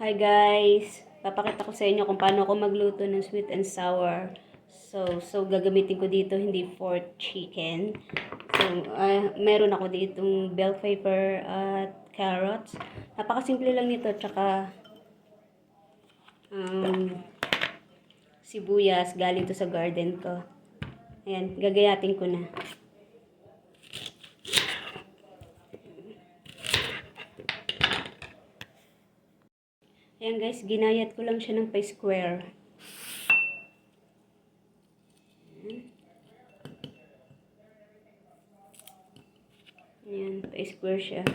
Hi guys! Papakita ko sa inyo kung paano ako magluto ng sweet and sour. So, so gagamitin ko dito hindi pork chicken. So, ah, meron ako ditong bell pepper at carrots. Napakasimple lang nito. Tsaka, um, sibuyas galing to sa garden ko. Ayan, gagayatin ko na. Guys, ginayat ko lang siya ng pa-square. Ayan, pa-square siya.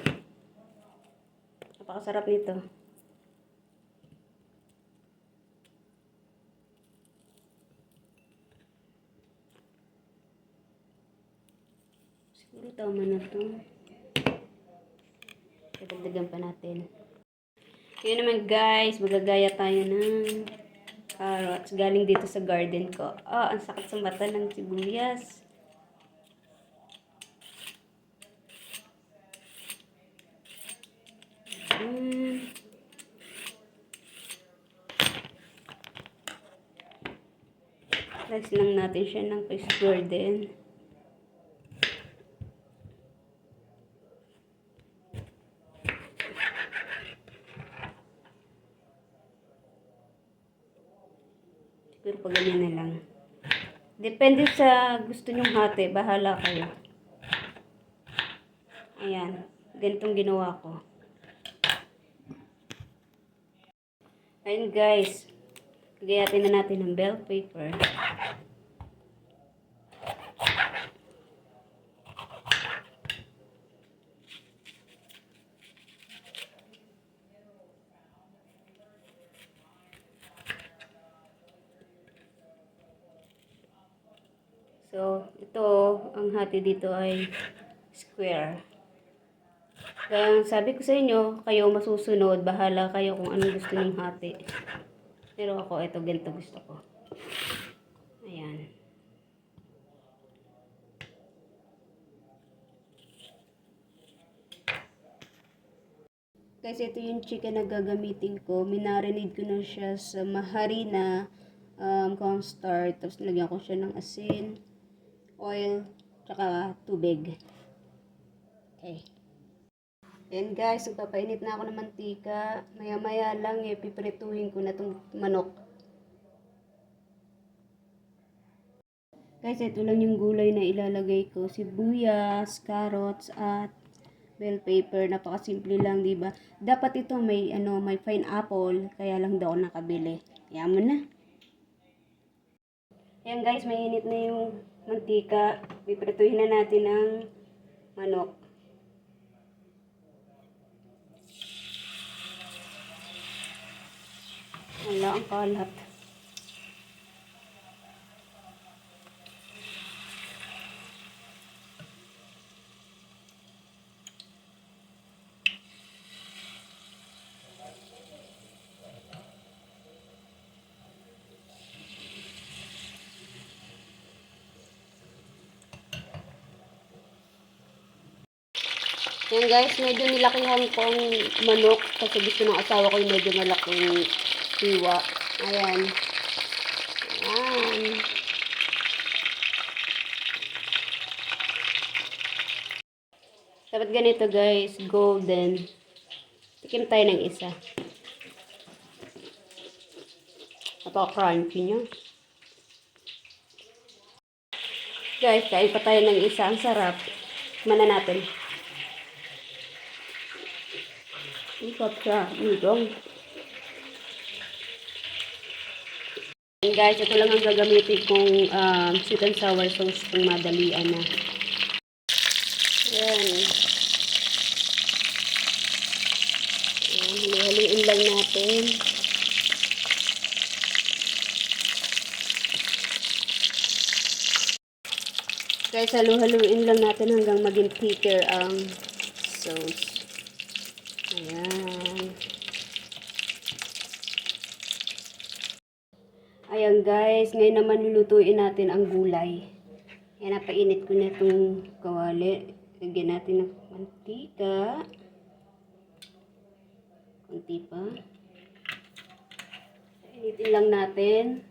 Napakasarap nito. Siguro tama na to. Dadagdagan pa natin. Yun naman guys, magagaya tayo ng carrots. Galing dito sa garden ko. Oh, ang sakit sa mata ng sibuyas. Mm. Slice lang natin siya ng pa-square din. Siguro pag ganyan na lang. Depende sa gusto nyong hati. Bahala kayo. Ayan. Ganitong ginawa ko. Ayun guys. Gayatin na natin ng bell paper. So, ito, ang hati dito ay square. Kaya sabi ko sa inyo, kayo masusunod, bahala kayo kung anong gusto ng hati. Pero ako, ito, ganito gusto ko. Ayan. Guys, ito yung chicken na gagamitin ko. Minarinade ko na siya sa maharina um, cornstarch. Tapos nilagyan ko siya ng asin, oil, tsaka tubig. Okay. Then guys, magpapainit na ako ng mantika. Maya-maya lang, eh, piprituhin ko na itong manok. Guys, ito lang yung gulay na ilalagay ko. Sibuyas, carrots, at bell pepper. Napakasimple lang, di ba? Dapat ito may, ano, may pineapple. Kaya lang daw nakabili. Kaya mo na. Ayan guys, mainit na yung mantika. Piprituhin na natin ang manok. Wala ang kalat. Yan guys, medyo nilakihan kong manok kasi gusto ng asawa ko yung medyo malaking siwa. Ayan. Ayan. Dapat ganito guys, golden. Tikim tayo ng isa. Napaka-crunchy niya. Guys, kain pa tayo ng isa. Ang sarap. Mana natin. Siya. Udong. And guys, ito lang ang gagamitin kong um, sweet and sour sauce kung madalian na. Ayan. Ayan, hali-haliin lang natin. Guys, halu-haluin lang natin hanggang maging thicker ang sauce. Ayan. Ayan guys, ngayon naman lulutuin natin ang gulay. Ayan, napainit ko na itong kawali. Lagyan natin ng mantika. Kunti pa. Initin lang natin.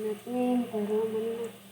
Natin, para ano.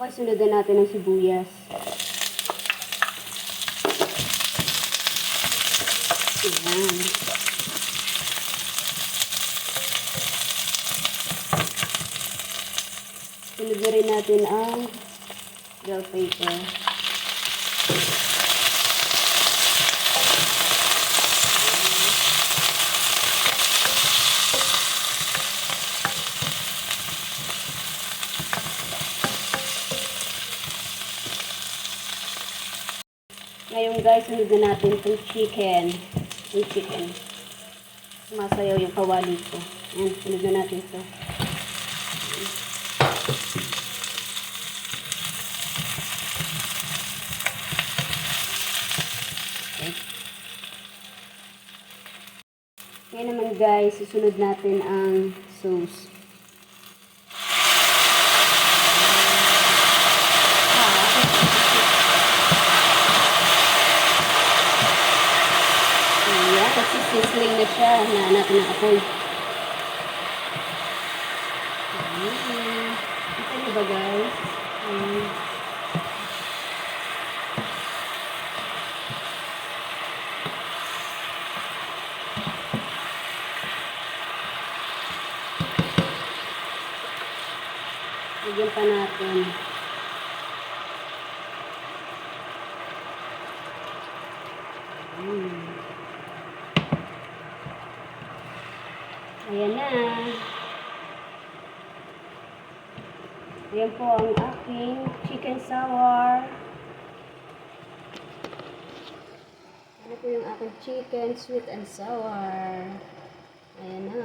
Okay, sunod na natin ang sibuyas. Ayan. Sunod na rin natin ang bell pepper. Ngayon guys, sunod na natin itong chicken. Yung chicken. Sumasayaw yung kawali ko. Ayan, sunod na natin ito. Okay. Ngayon naman guys, susunod natin ang sauce. Ayan, kasi na siya. Hanahan natin ang apoy. Ayan. Niyo ba guys? Ayan. Lagyan pa natin. Hmm. Ayan na. Ayan po ang aking chicken sour. Ano po yung aking chicken sweet and sour. Ayan na.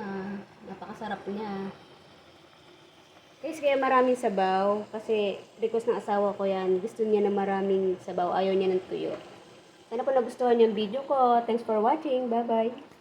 Napakasarap niya. Guys, kaya maraming sabaw. Kasi request ng asawa ko yan. Gusto niya na maraming sabaw. Ayaw niya ng tuyo. Sana po nagustuhan ang video ko. Thanks for watching. Bye-bye.